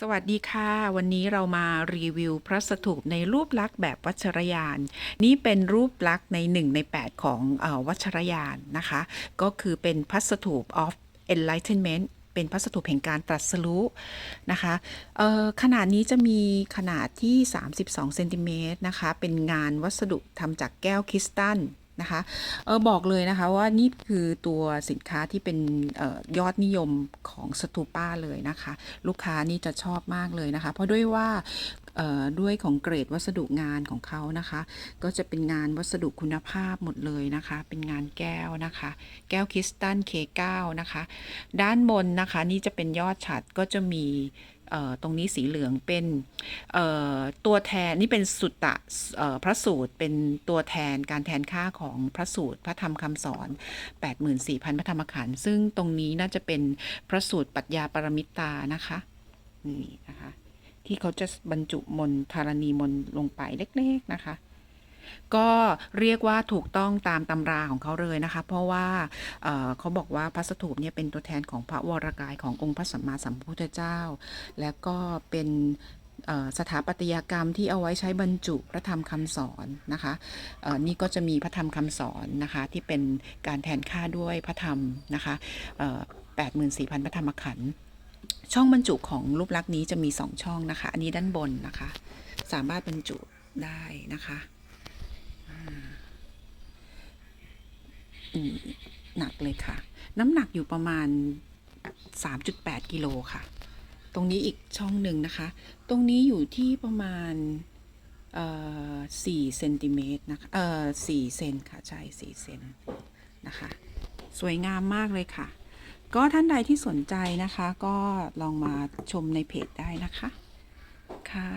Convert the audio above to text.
สวัสดีค่ะ วันนี้เรามารีวิวพระสถูปในรูปลักษณ์แบบวัชรยาน นี่เป็นรูปลักษณ์ใน 1 ใน 8 ของอวัชรยานนะคะ ก็คือเป็นพระสถูป of enlightenment เป็นพระสถูปแห่งการตรัสรู้นะคะขนาดนี้จะมีขนาดที่ 32เซนติเมตรนะคะ เป็นงานวัสดุทำจากแก้วคริสตัล นะคะเออบอกเลยนะคะว่านี่คือตัวสินค้าที่เป็นออยอดนิยมของสตูป้าเลยนะคะ ลูกค้านี่จะชอบมากเลยนะคะ เพราะด้วยว่าด้วยของเกรดวัสดุงานของเขานะคะ ก็จะเป็นงานวัสดุคุณภาพหมดเลยนะคะ เป็นงานแก้วนะคะ แก้วคริสตัล K9 นะคะ ด้านบนนะคะ นี่จะเป็นยอดฉัดก็จะมี ตรงนี้สีเหลืองเป็นตัวแทนนี่เป็นสุตตะพระสูตรเป็นตัวแทนการแทนค่าของพระสูตรพระธรรมคำสอน 84,000 พระธรรมขันธ์ซึ่งตรงนี้น่าจะเป็นพระสูตรปัญญาปรมิตานะคะนี่นะคะที่เขาจะบรรจุมนธารณีมนลงไปเล็กๆนะคะ ก็เรียกว่าถูกต้องตามตำราของเขาเลยนะคะ เพราะว่าเเขาบอกว่าพระสถูปเนี่ยเป็นตัวแทนของพระวรกายขององค์พระสัมมาสัมพุทธเจ้า แล้วก็เป็นสถาปัตยกรรมที่เอาไว้ใช้บรรจุพระธรรมคำสอนนะคะนี่ก็จะมีพระธรรมคำสอนนะคะที่เป็นการแทนค่าด้วยพระธรรมนะคะเอ่อ84,000 พระธรรมขันธ์ช่องบรรจุของรูปลักษณ์นี้จะมี 2 ช่องนะคะ อันนี้ด้านบนนะคะ สามารถบรรจุได้นะคะอ่าอืม หนักเลยค่ะ น้ำหนักอยู่ประมาณ 3.8 กิโลค่ะ ตรงนี้อีกช่องหนึ่งนะคะ ตรงนี้อยู่ที่ประมาณเอ่อ4เซนติเมตรนะคะเอ่อ4เซนค่ะ ใช่4เซนนะคะ สวยงามมากเลยค่ะ ก็ท่านใดที่สนใจนะคะ ก็ลองมาชมในเพจได้นะคะ ค่ะ